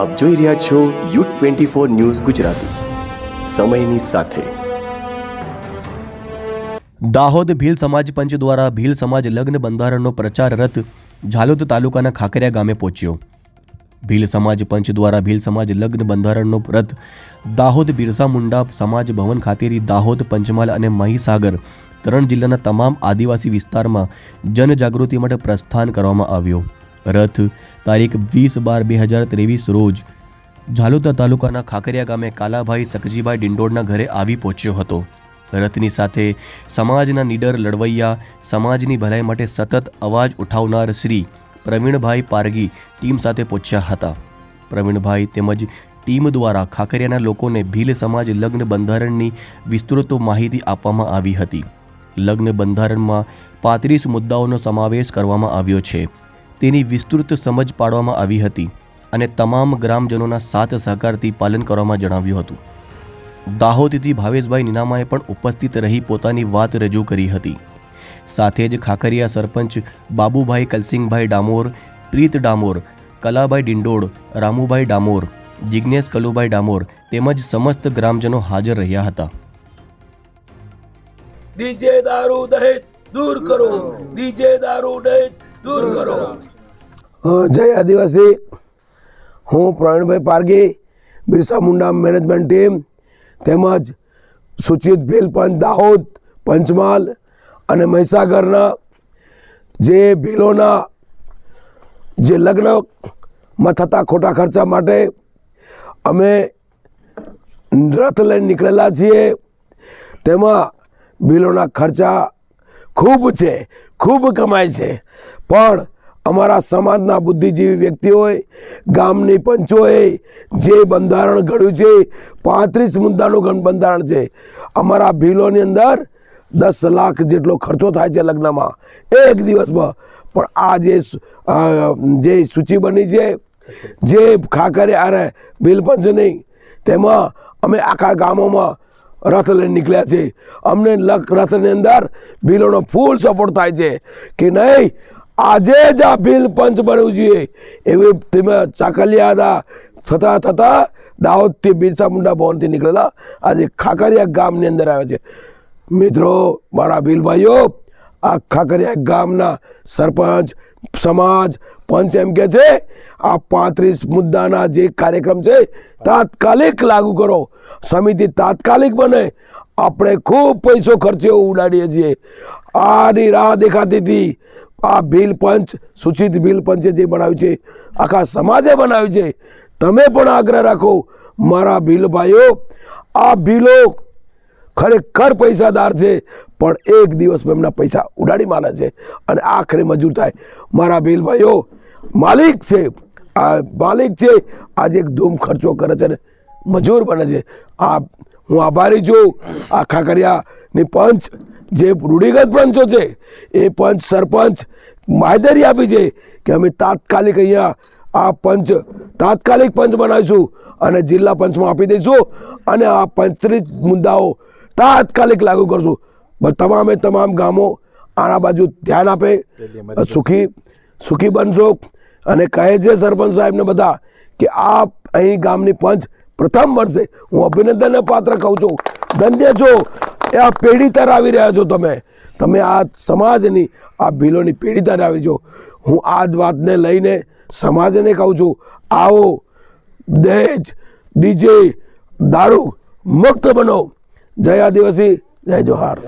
આપ જોઈ રહ્યા છો U twenty four news Gujarati. સમયની સાથે. દાહોદ ભીલ સમાજ પંચ દ્વારા ભીલ સમાજ લગ્ન બંધારણનો પ્રચાર રથ ઝાલોદ તાલુકાના ખાકરિયા ગામે પહોંચ્યો. ભીલ સમાજ પંચ દ્વારા ભીલ સમાજ લગ્ન બંધારણનો રથ દાહોદ બિરસા મુંડા સમાજ ભવન ખાતેથી દાહોદ, પંચમહાલ અને મહીસાગર ત્રણ જિલ્લાના તમામ આદિવાસી વિસ્તારમાં જનજાગૃતિ માટે પ્રસ્થાન કરવામાં આવ્યો. રથ, તારીખ વીસ બાર બે હજાર ત્રેવીસ રોજ ઝાલોદા તાલુકાના ખાકરિયા ગામે કાલાભાઈ સકજીભાઈ ડિંડોળના ઘરે આવી પહોંચ્યો હતો. રથની સાથે સમાજના નીડર લડવૈયા, સમાજની ભલાઈ માટે સતત અવાજ ઉઠાવનાર શ્રી પ્રવીણભાઈ પારગી ટીમ સાથે પહોંચ્યા હતા. પ્રવીણભાઈ તેમજ ટીમ દ્વારા ખાકરિયાના લોકોને ભીલ સમાજ લગ્ન બંધારણની વિસ્તૃત માહિતી આપવામાં આવી હતી. લગ્ન બંધારણમાં પાંત્રીસ મુદ્દાઓનો સમાવેશ કરવામાં આવ્યો છે. તેની વિસ્તૃત સમજ પાડવામાં આવી હતી અને તમામ ગ્રામજનોના સાથ સહકારથી પાલન કરવામાં જણાવ્યું હતું. દાહોદથી ભાવેશભાઈ નીનામાએ પણ ઉપસ્થિત રહી પોતાની વાત રજૂ કરી હતી. સાથે જ ખાખરિયા સરપંચ બાબુભાઈ કલસિંગભાઈ ડામોર, પ્રીત ડામોર, કલાભાઈ ડિંડોળ, રામુભાઈ ડામોર જિજ્ઞેશ કલુભાઈ ડામોર તેમજ સમસ્ત ગ્રામજનો હાજર રહ્યા હતા. ડીજે દારૂ દહેજ દૂર કરો. ડીજે દારૂ દહેજ દૂર કરો. જય આદિવાસી. હું પ્રવીણભાઈ પારગી, બિરસા મુંડા મેનેજમેન્ટ ટીમ, તેમજ સૂચિત ભીલ પંચ દાહોદ, પંચમહાલ અને મહીસાગરના જે ભીલોના જે લગ્નમાં થતા ખોટા ખર્ચા માટે અમે રથ લઈને નીકળેલા છીએ. તેમાં બિલોના ખર્ચા ખૂબ છે. ખૂબ કમાય છે. પણ અમારા સમાજના બુદ્ધિજીવી વ્યક્તિઓએ ગામની પંચોએ જે બંધારણ ઘડ્યું છે, પાંત્રીસ મુદ્દાનું ઘણ બંધારણ છે. અમારા ભીલોની અંદર દસ લાખ જેટલો ખર્ચો થાય છે લગ્નમાં. એક દિવસમાં. પણ આ જે જે સૂચિ બની છે, જે ખાકરે અરે બિલ પંચની તેમાં અમે આખા ગામોમાં રથ લઈને નીકળ્યા છે. અમને રથની અંદર ભીલોનો ફૂલ સપોર્ટ થાય છે કે નહીં? આજે જ આ ભીલ પંચ બનવું જોઈએ. એવી તમે ચાકલિયા હતા. થતા થતાં દાહોદથી બિરસા મુંડા ભવનથી નીકળેલા આજે ખાકરિયા ગામની અંદર આવે છે. મિત્રો, મારા ભીલભાઈઓ આ ખાકરિયા ગામના સરપંચ, સમાજ, પંચ એમ કે છે, આ પાંત્રીસ મુદ્દાના જે કાર્યક્રમ છે, તાત્કાલિક લાગુ કરો. સમિતિ તાત્કાલિક બને. આપણે ખૂબ પૈસો ખર્ચ્યો ઉડાડીએ છીએ. આની રાહ દેખાતી હતી. આ ભીલ પંચ, સૂચિત ભીલ પંચે જે બનાવ્યું છે, આખા સમાજે બનાવ્યું છે. તમે પણ આગ્રહ રાખો, મારા ભીલ ભાઈઓ, આ ભીલો ખરેખર પૈસાદાર છે, પણ એક દિવસમાં એમના પૈસા ઉડાડી માલે છે અને આખરે મજૂર થાય. મારા ભીલભાઈઓ માલિક છે, આ માલિક છે, આજે એક ધૂમ ખર્ચો કરે છે ને મજૂર બને છે. આ હું આભારી છું. આ ખાકરિયાની પંચ જે રૂઢિગત પંચો છે એ પંચ સરપંચ માહિતી આપી છે કે અમે તાત્કાલિક અહીંયા આ પંચ તાત્કાલિક પંચ બનાવીશું અને જિલ્લા પંચમાં આપી દઈશું અને આ પંચત્રીસ મુદ્દાઓ તાત્કાલિક લાગુ કરશું. પણ તમામે તમામ ગામો આના બાજુ ધ્યાન આપે. સુખી સુખી બનશો. અને કહે છે સરપંચ સાહેબને બધા કે આ અહીં ગામની પંચ પ્રથમ વર્ષે હું અભિનંદનને પાત્ર કહું છું. ધન્ય છો એ આ પેઢી તરાવી રહ્યા છો તમે તમે આ સમાજની, આ ભીલોની પેઢી તરાવી છો. હું આ જ વાતને લઈને સમાજને કહું છું, આવો, દહેજ, ડીજે, દારૂ, મુક્ત બનો. જય આદિવાસી, જય જોહાર.